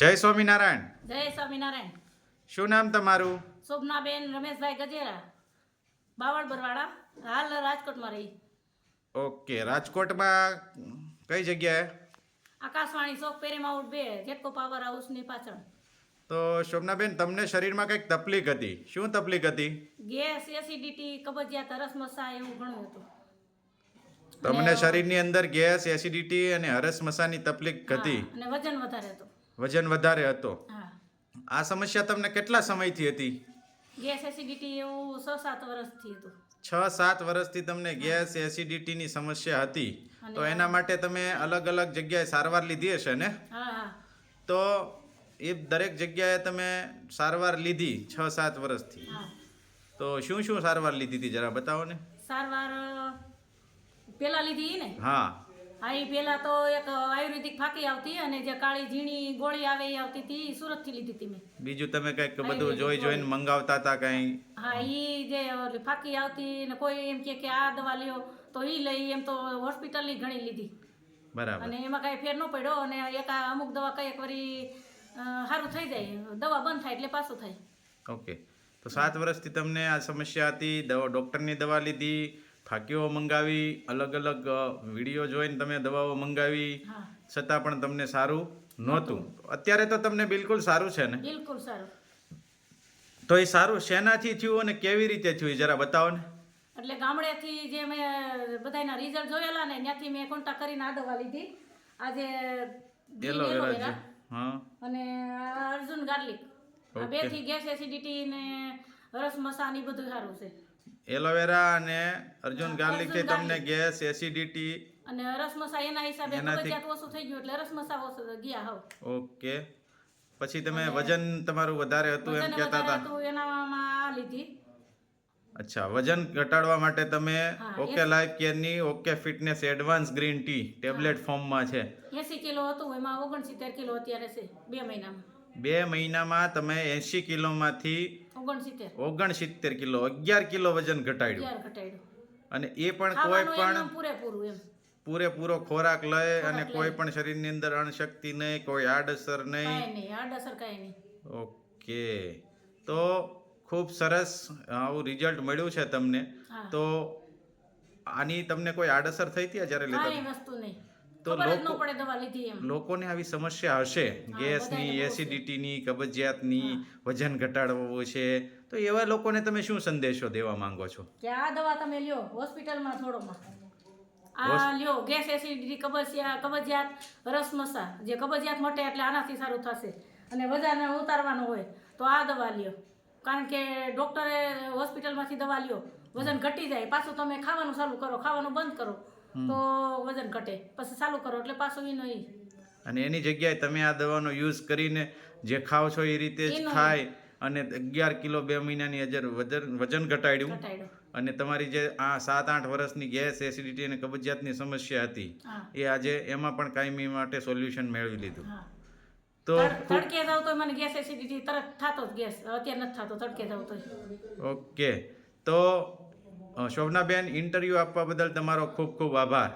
જય સ્વામિનારાયણ. જય સ્વામિનારાયણ. શું નામ તમારું? શોભનાબેન રમેશભાઈ ગજેરા. બાવળ બરવાડા હાલ રાજકોટમાં રહી. ઓકે રાજકોટમાં કઈ જગ્યાએ? આકાશવાણી ચોક પેરેમાં આઉટ બે જેટકો પાવર હાઉસની પાછળ. તો શોભનાબેન તમને શરીરમાં કંઈક તકલીફ હતી. શું તકલીફ હતી? ગેસ એસિડિટી કબજિયાત હરસમસા એવું ઘણું હતું. તમને શરીરની અંદર ગેસ એસિડિટી અને હરસ મસાની તકલીફ હતી. અને વજન વધારે હતું. વજન વધારે હતો. આ સમસ્યા તમને કેટલા સમયથી હતી? ગેસ એસિડિટી એવું છ સાત વર્ષથી હતું. છ સાત વર્ષથી તમને ગેસ એસિડિટીની સમસ્યા હતી. તો એના માટે તમે અલગ અલગ જગ્યાએ સારવાર લીધી હશે ને? તો એ દરેક જગ્યાએ તમે સારવાર લીધી છ સાત વર્ષથી. તો શું શું સારવાર લીધી હતી જરા બતાવો ને? સારવાર પેલા લીધી ને? હા. હા એ પહેલાં તો એક આયુર્વેદિક ફાકી આવતી અને જે કાળી ઝીણી ગોળી આવે એ આવતી હતી એ સુરતથી લીધી હતી મેં. બીજું તમે કંઈક બધું જોઈ જોઈને મંગાવતા હતા કંઈ? હા એ જે ઓલી ફાકી આવતી ને કોઈ એમ કે કે આ દવા લ્યો તો એ લઈ એમ તો હોસ્પિટલની ઘણી લીધી. બરાબર. અને એમાં કાંઈ ફેર ન પડ્યો અને એક અમુક દવા કંઈક એક વરી સારું થઈ જાય. દવા બંધ થાય એટલે પાછું થાય. ઓકે. તો સાત વર્ષથી તમને આ સમસ્યા હતી દવા ડૉક્ટરની દવા લીધી ફાંકીઓ મંગાવી અલગ અલગ વીડિયો જોઈને તમે દવાઓ મંગાવી છતાં પણ તમને સારું નહોતું. અત્યારે તો તમને બિલકુલ સારું છે ને? બિલકુલ સારું. તો એ સારું શેનાથી થયું અને કેવી રીતે થયું એ જરા બતાવો ને? એટલે ગામડેથી જે મેં બધાના રિઝલ્ટ જોયેલા ને ત્યાંથી મેં કોન્ટેક્ટ કરીને આ દવા લીધી. આજે એલોવેરા હા. અને અર્જુન ગાર્લિક. આ થી ગેસ એસિડિટી ને રસ મસાની બધું સારું છે. એલોવેરા અને અર્જુન ગાર્લિકથી તમને ગેસ એસિડિટી અને રસમસા એના હિસાબે કબજિયાત ઓછું થઈ ગયું એટલે રસમસા ઓછું ગયા હાવ. ઓકે. પછી તમે વજન તમારું વધારે હતું એમ કહેતા હતા. એનામાં આ લીધી. અચ્છા વજન ઘટાડવા માટે તમે okay life કેરની okay fitness advance green tea tablet ફોર્મમાં છે. 80 કિલો હતું એમાં ઓગણસિત્તેર કિલો અત્યારે છે 2 મહિનામાં. બે મહિનામાં તમે એંશી કિલોમાંથી ઓગણસિત્તેર. ઓગણસિત્તેર કિલો અગિયાર કિલો વજન ઘટાડ્યું. ઘટાડ્યું. અને એ પણ કોઈ પણ પૂરેપૂરું એમ. પૂરેપૂરો ખોરાક લે અને કોઈ પણ શરીરની અંદર અણશક્તિ નહીં કોઈ આડઅસર નહીં. આડઅસર કાંઈ નહીં. ઓકે. તો ખૂબ સરસ આવું રિઝલ્ટ મળ્યું છે તમને. તો આની તમને કોઈ આડઅસર થઈ હતી જ્યારે લેતા? વસ્તુ નહીં. તો લોકોને આવી સમસ્યા હશે. ગેસની. એસિડિટીની કબજિયાતની વજન ઘટાડવું છે. તો એવા લોકોને તમે શું સંદેશો દેવા માંગો છો? કે આ દવા તમે લ્યો હોસ્પિટલમાં થોડોમાં આ લ્યો ગેસ એસિડિટી કબજિયાત કબજિયાત રસમસા જે કબજિયાત મટે એટલે આનાથી સારું થશે. અને વજન ઉતારવાનું હોય તો આ દવા લ્યો. કારણ કે ડૉક્ટરે હોસ્પિટલમાંથી દવા લ્યો. વજન ઘટી જાય. પાછું તમે ખાવાનું ચાલુ કરો ખાવાનું બંધ કરો. તો વજન ઘટે. પછી ચાલુ કરો એટલે પાછું ઈ નહીં અને એની જગ્યાએ તમે આ દવાનો યુઝ કરીને જે ખાઓ છો એ રીતે જ ખાય અને અગિયાર કિલો બે મહિનાની અજર વજન વજન ઘટાડ્યું. અને તમારી જે આ સાત આઠ વર્ષની ગેસ એસિડિટી અને કબજિયાતની સમસ્યા હતી એ આજે એમાં પણ કાયમી માટે સોલ્યુશન મેળવી લીધું. તો તડકે જાવ તો મને ગેસ એસિડિટી તરત થતો ગેસ અત્યારે નથી થતો તડકે જાવ તો ઓકે. તો શોભનાબેન ઇન્ટરવ્યૂ આપવા બદલ તમારો ખૂબ ખૂબ આભાર.